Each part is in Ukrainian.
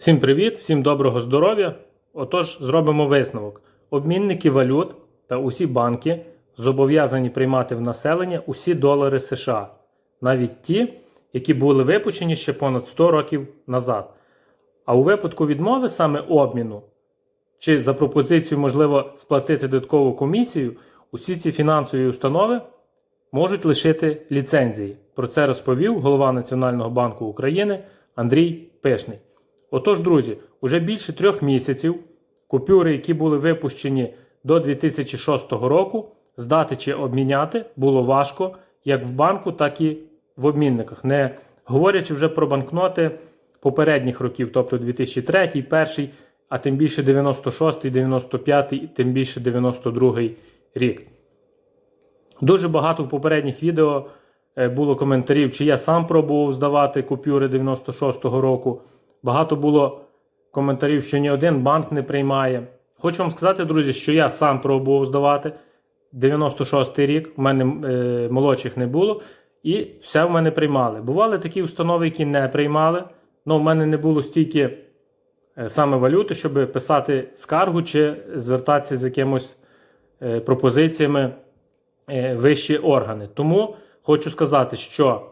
Всім привіт, всім доброго здоров'я. Отож, зробимо висновок. Обмінники валют та усі банки зобов'язані приймати в населення усі долари США, навіть ті, які були випущені ще понад 100 років назад. А у випадку відмови саме обміну чи за пропозицію можливо сплатити додаткову комісію, усі ці фінансові установи можуть лишити ліцензії. Про це розповів голова Національного банку України Андрій Пишний. Отож, друзі, уже більше трьох місяців купюри, які були випущені до 2006 року, здати чи обміняти було важко як в банку, так і в обмінниках. Не говорячи вже про банкноти попередніх років, тобто 2003, 2001, а тим більше 96, 95 і тим більше 92 рік. Дуже багато в попередніх відео е, було коментарів, чи я сам пробував здавати купюри 96-го року. Багато було коментарів, що ні один банк не приймає. Хочу вам сказати, друзі, що я сам пробував здавати 96-й рік, у мене е, молодших не було, і все в мене приймали. Бували такі установи, які не приймали, але в мене не було стільки е, саме валюти, щоб писати скаргу чи звертатися з якимось е, пропозиціями е, вищі органи. Тому хочу сказати, що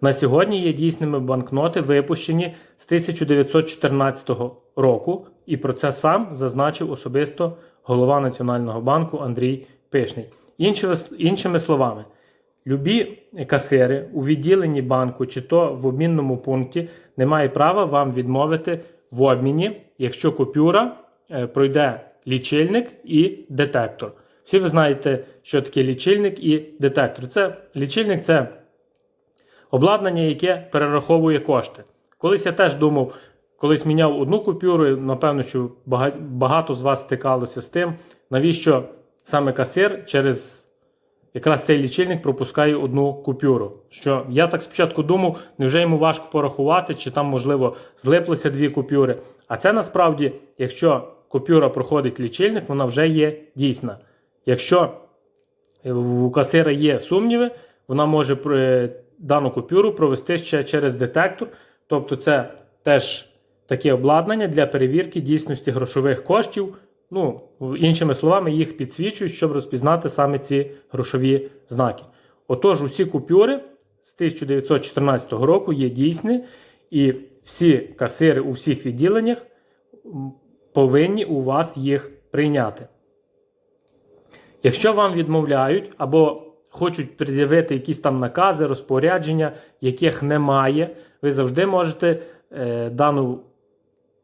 на сьогодні є дійсними банкноти, випущені з 1914 року, і про це сам зазначив особисто голова Національного банку Андрій Пишний. Іншими, словами, любі касири у відділенні банку чи то в обмінному пункті не має права вам відмовити в обміні, якщо купюра е, пройде лічильник і детектор. Всі ви знаєте, що таке лічильник і детектор. Це лічильник це обладнання, яке перераховує кошти. Колись я теж думав, колись міняв одну купюру, напевно, що багато з вас стикалося з тим, навіщо саме касир через якраз цей лічильник пропускає одну купюру. Що я так спочатку думав, невже йому важко порахувати, чи там, можливо, злиплися дві купюри. А це насправді, якщо купюра проходить лічильник, вона вже є дійсна. Якщо у касира є сумніви, вона може при- дану купюру провести ще через детектор. Тобто, це теж таке обладнання для перевірки дійсності грошових коштів. Ну, іншими словами, їх підсвічують, щоб розпізнати саме ці грошові знаки. Отож, усі купюри з 1914 року є дійсні, і всі касири у всіх відділеннях повинні у вас їх прийняти. Якщо вам відмовляють або хочуть пред'явити якісь там накази, розпорядження, яких немає, ви завжди можете е, дану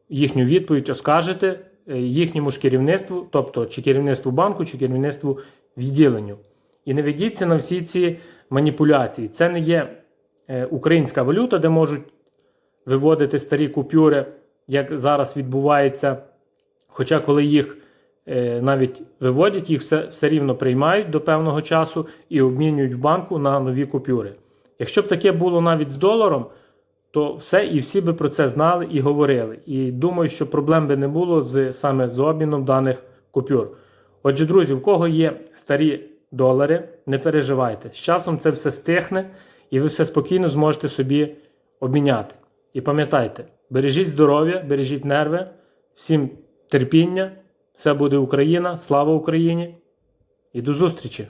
їхню відповідь оскаржити е, їхньому ж керівництву, тобто чи керівництву банку, чи керівництву відділенню. І не ведіться на всі ці маніпуляції. Це не є е, українська валюта, де можуть виводити старі купюри, як зараз відбувається. Хоча, коли їх навіть виводять, їх все, все рівно приймають до певного часу і обмінюють в банку на нові купюри. Якщо б таке було навіть з доларом, то все і всі би про це знали і говорили. І думаю, що проблем би не було з саме з обміном даних купюр. Отже, друзі, в кого є старі долари, не переживайте. З часом це все стихне, і ви все спокійно зможете собі обміняти. І пам'ятайте, бережіть здоров'я, бережіть нерви, всім терпіння, все буде Україна, слава Україні і до зустрічі!